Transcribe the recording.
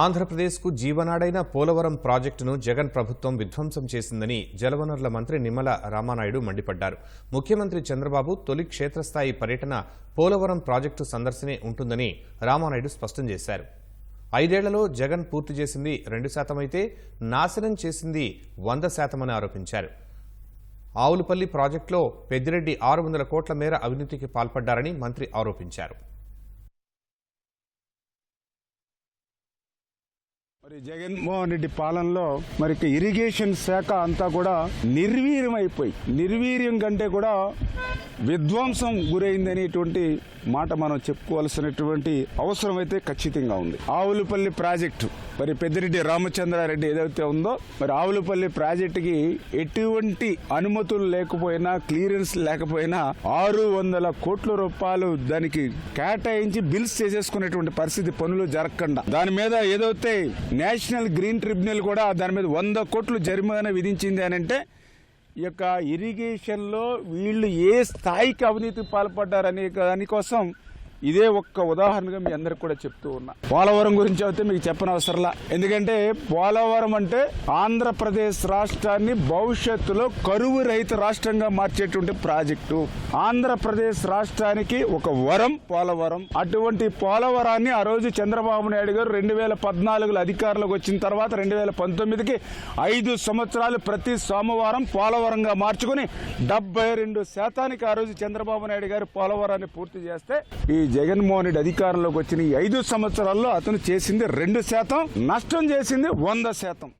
ఆంధ్రప్రదేశ్కు జీవనాడైన పోలవరం ప్రాజెక్టును జగన్ ప్రభుత్వం విధ్వంసం చేసిందని జలవనరుల మంత్రి నిమ్మల రామానాయుడు మండిపడ్డారు. ముఖ్యమంత్రి చంద్రబాబు తొలి క్షేత్రస్థాయి పర్యటన పోలవరం ప్రాజెక్టు సందర్శనే ఉంటుందని రామానాయుడు స్పష్టం చేశారు. ఐదేళ్ళలో జగన్ పూర్తి చేసింది రెండు శాతమైతే నాశనం చేసింది వంద శాతమని ఆరోపించారు. ఆవులపల్లి ప్రాజెక్టులో పెద్దిరెడ్డి ఆరు వందల కోట్ల మేర అవినీతికి పాల్పడ్డారని మంత్రి ఆరోపించారు. మరి జగన్మోహన్ రెడ్డి పాలనలో మరి ఇరిగేషన్ శాఖ అంతా కూడా నిర్వీర్యం అయిపోయి నిర్వీర్యం కంటే కూడా విధ్వంసం గురైందనేటువంటి మాట మనం చెప్పుకోవాల్సినటువంటి అవసరం అయితే ఖచ్చితంగా ఉంది. ఆవులపల్లి ప్రాజెక్టు మరి పెద్దిరెడ్డి రామచంద్రారెడ్డి ఏదైతే ఉందో మరి ఆవులపల్లి ప్రాజెక్టుకి ఎటువంటి అనుమతులు లేకపోయినా క్లియరెన్స్ లేకపోయినా ఆరు వందల కోట్ల రూపాయలు దానికి కేటాయించి బిల్స్ చేసేసుకునేటువంటి పరిస్థితి పనులు జరగకుండా. దాని మీద ఏదైతే నేషనల్ గ్రీన్ ట్రిబ్యునల్ కూడా దాని మీద వంద కోట్లు జరిమానా విధించింది అని అంటే ఈ యొక్క ఇరిగేషన్లో వీళ్ళు ఏ స్థాయికి అవినీతి పాల్పడ్డారనే దానికోసం ఇదే ఒక్క ఉదాహరణగా మీ అందరికి కూడా చెప్తూ ఉన్నా. పోలవరం గురించి అయితే మీకు చెప్పనవసరంలా. ఎందుకంటే పోలవరం అంటే ఆంధ్రప్రదేశ్ రాష్ట్రాన్ని భవిష్యత్తులో కరువు రహిత రాష్ట్రంగా మార్చేటువంటి ప్రాజెక్టు. ఆంధ్రప్రదేశ్ రాష్ట్రానికి ఒక వరం పోలవరం. అటువంటి పోలవరాన్ని ఆ రోజు చంద్రబాబు నాయుడు గారు రెండు వేల పద్నాలుగులో అధికారంలోకి వచ్చిన తర్వాత రెండు వేల పంతొమ్మిదికి ఐదు సంవత్సరాలు ప్రతి సోమవారం పోలవరంగా మార్చుకుని డెబ్బై రెండు శాతానికి ఆ రోజు చంద్రబాబు నాయుడు గారు పోలవరాన్ని పూర్తి చేస్తే ఈ జగన్మోహన్ రెడ్డి అధికారంలోకి వచ్చిన ఈ ఐదు సంవత్సరాల్లో అతను చేసింది రెండు శాతం నష్టం చేసింది వంద శాతం.